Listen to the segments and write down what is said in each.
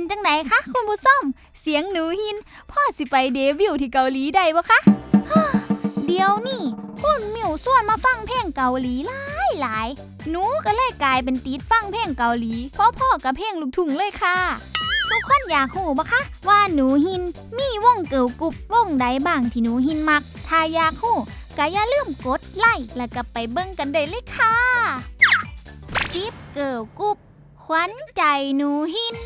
เป็นจังไหนคะคุณผู้ชมเสียงหนูหิน พ่อสิไปเดบิวต์ที่เกาหลีได้บ่คะเดี๋ยวนี่คุณมิวส่วนมาฟังเพลงเกาหลีหลายหลายหนูก็เลยกลายเป็นติดฟังเพลงเกาหลี เพราะพ่อกับเพลงลูกทุ่งเลยค่ะ ทุกคนอยากรู้ปะคะ ว่าหนูหินมีวงเกิลกรุ๊ปวงใดบ้างที่หนูหินมัก ถ้าอยากรู้ก็อย่าลืมกดไลค์แล้วก็ไปเบิ่งกันได้เลยค่ะซิปเกิลกรุ๊ปขวัญใจหนูหิน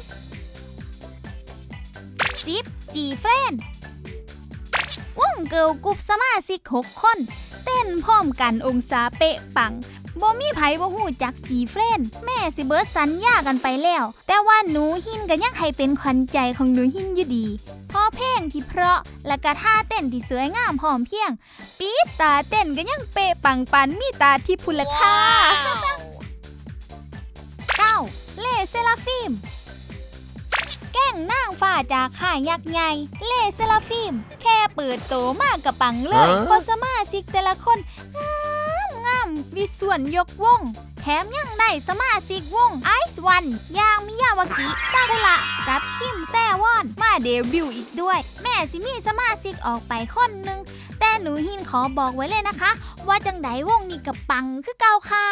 ซิปจีเฟรนวงเกิร์ลกรุ๊ปสมาชิก6คน เต้นพร้อมกันองศาเป๊ะปังบ่มีไผบ่ฮู้จักจีเฟรนแม่สิเบิดสัญญากันไปแล้ว แต่ว่าหนูหินก็ยังให้เป็นขวัญใจของหนูหินอยู่ดีเพอเพลงที่เพราะและก็ท่าเต้นที่สวยงามพร้อมเพรียง ปี๊ดตาเต้นก็ยังเป๊ะปังปันมีตาที่พุนละค่ะ 9. เลเซลาฟิมแก้ งนางฟ้าจากข่ายยักษ์ใหญ่ เลเซลาฟิมแค่เปิดโตมากกับปังเลยฮะเพราะสมาชิกแต่ละคน งามงามมีส่วนยกวง แถมยังได้สมาชิกวงไอซ์วันย่างมิยาวากิซากุระกับคิมแซวอน มาเดบิวต์อีกด้วย แม่สิมีสมาชิกออกไปคนหนึ่งแต่หนูหินขอบอกไว้เลยนะคะ ว่าจังไดวงนี้กับปังคือเก่าค่ะ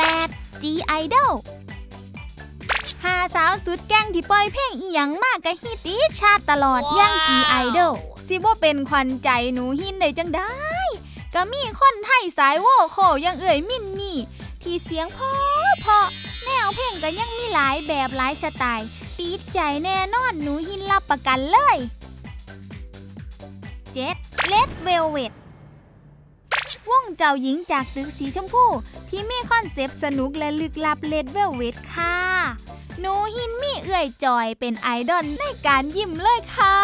8. G Idol หาสาวสุดแกล้งที่ปล่อยเพลงอีหยังมากกะฮิตติดชาติตลอดย่าง G Idol สิบ่เป็นขวัญใจหนูหินได้จังได้ก็มีคนไทยสายโวโคอยังเอ่ยมินนี่ ที่เสียงเพอเพราะแนวเพลงก็ยังมีหลายแบบหลายสไตล์ติดใจแน่นอนหนูหินรับประกันเลย 7. Red Velvet วงเจ้าหญิงจากตึกสีชมพู ที่มีคอนเซปต์สนุกและลึกลับเลดเวลเวทค่ะ หนูหินมีเอื่อยจอยเป็นไอดอลในการยิ้มเลยค่ะ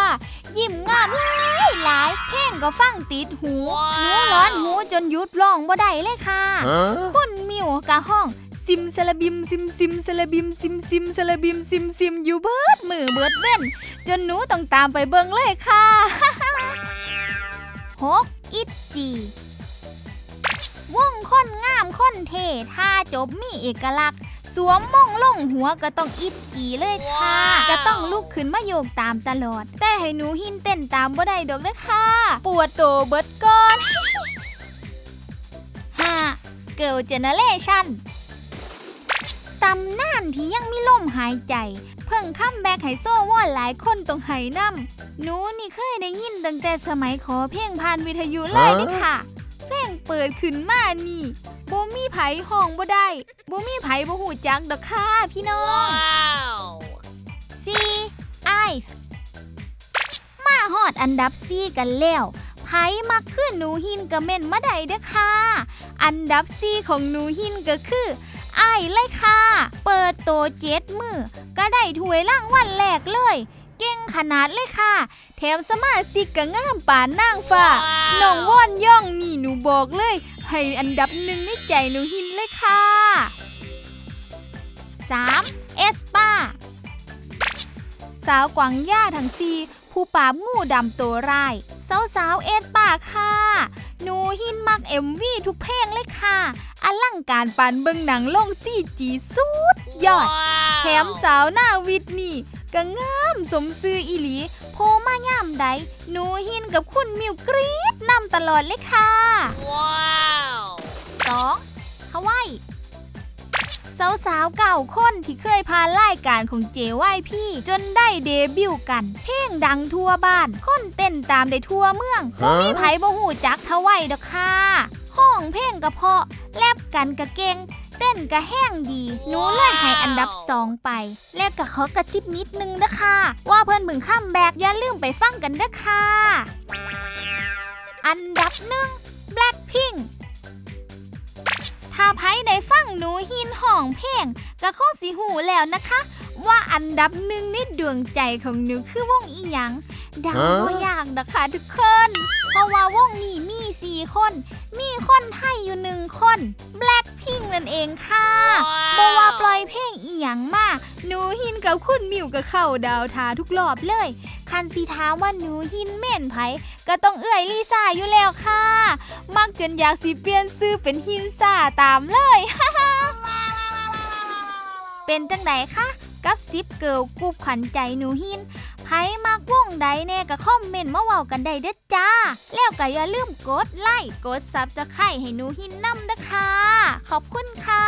ยิ้มงามหลายหลายเพลงก็ฟังติดหู หนูร้อนหูจนหยุดร้องบ่ได้เลยค่ะ Huh? คุณมิวกะห้องซิมสลาบิมซิมซิมสลาบิมซิมซิมสลาบิมซิมซิมอยู่เบิดมือเบิดเว้น จนหนูต้องตามไปเบิ่งเลยค่ะหกอิดจีวงคนงามคนเท่ท่าจบมีเอกลักษณ์ สวมมงลงหัวก็ต้องอิดจีเลยค่ะก็ต้องลุกขึ้นมาโยกตามตลอด แต่ให้หนูหินเต้นตามบ่ได้ดอกเด้อค่ะ ปวดโตเบิดก่อนห้าเกิลเจเนเรชันตำนานที่ยังมีลมหายใจ เพิ่งคัมแบ็กให้โซ่ว่าหลายคนต้องไหนำหนูนี่เคยได้ยินตั้งแต่สมัยขอเพลงผ่านวิทยุเลยเด้อค่ะ เพลงเปิดขึ้นมานี่บ่มี ไผห้องบ่ได้บ่มีไผบ่หูจักดอกค่ะพี่น้อง C I มาฮอดอันดับ C กันแล้วไผมักขึ้นหนูหินกะเม่นมาได้เด้อค่ะ อันดับ C ของหนูหินก็คือไอ้ายเลยค่ะ เปิดโตเจ็ดมือก็ได้ถ้วยรางวัลแรกเลย เก่งขนาดเลยค่ะ แถมสมาชิกก็งามป่านนางฟ้าน้องว่อนย่องนี่หนูบอกเลย ให้อันดับหนึ่งในใจหนูหินเลยค่ะ 3. เอสปาสาวกวางย่าทั้งซีผู้ปราบงูดำตัวร้ายสาวสาวๆเอสปาค่ะ หนูหินมักเอ็มวีทุกเพลงเลยค่ะอลังการปานเบิงหนังลงซีจีสุดยอด แถมสาวหน้าวิทย์นี่ ก็งามสมซื่ออีหลี โพมาย่ามใด หนูหินกับคุณมิวกรี๊ดนำตลอดเลยค่ะ 2. ฮาวายสาวสาวๆเก่าคนที่เคยพานรายการของเจวายพี่ จนได้เดบิวต์กัน เพลงดังทั่วบ้าน คนเต้นตามได้ทั่วเมืองบ่มีไผบ่หูจักทวายดอกค่ะห้องเพลงกระเพาะ แลบกันกะเก่งเต้นกะแห้งดีหนูเลยให้อันดับ2ไป และก็ขอกระซิบนิดนึงนะคะ ว่าเพิ่อนบึงข้ามแบกอย่าลืมไปฟังกันเด้อค่ะอันดับหนึ่ง Blackpink ถ้าไพ่ได้ฟังหนูหินห้องเพลงก็คงสิหูแล้วนะคะ ว่าอันดับหนึ่งในดวงใจของหนูคือวงอีหยังดาฮะบ่ยากนะคะทุกคน เพราะว่าวงนี้มีสี่คน มีคนไทยอยู่หนึ่งคน Black นั่นเองค่ะบ่ว่าปล่อยเพลงอีหยังมาหนูหินกับคุณมิวก็เข้าดาวทาทุกรอบเลย คันสีถามว่าหนูหินเม่นไผก็ต้องเอื่อยลิซ่าอยู่แล้วค่ะ มักจนอยากสิเปลี่ยนซื้อเป็นหินซ่าตามเลยเป็นจังไดคะกับซิปเกิลกรุ๊ปขวัญใจหนูหิน ไผมากวงใดแน่ก็คอมเมนต์มาเว้ากันได้เด้อจ้า แล้วก็อย่าลืมกดไลค์กดซับสไครต์ให้หนูหินน้ำนะคะ ขอบคุณค่ะ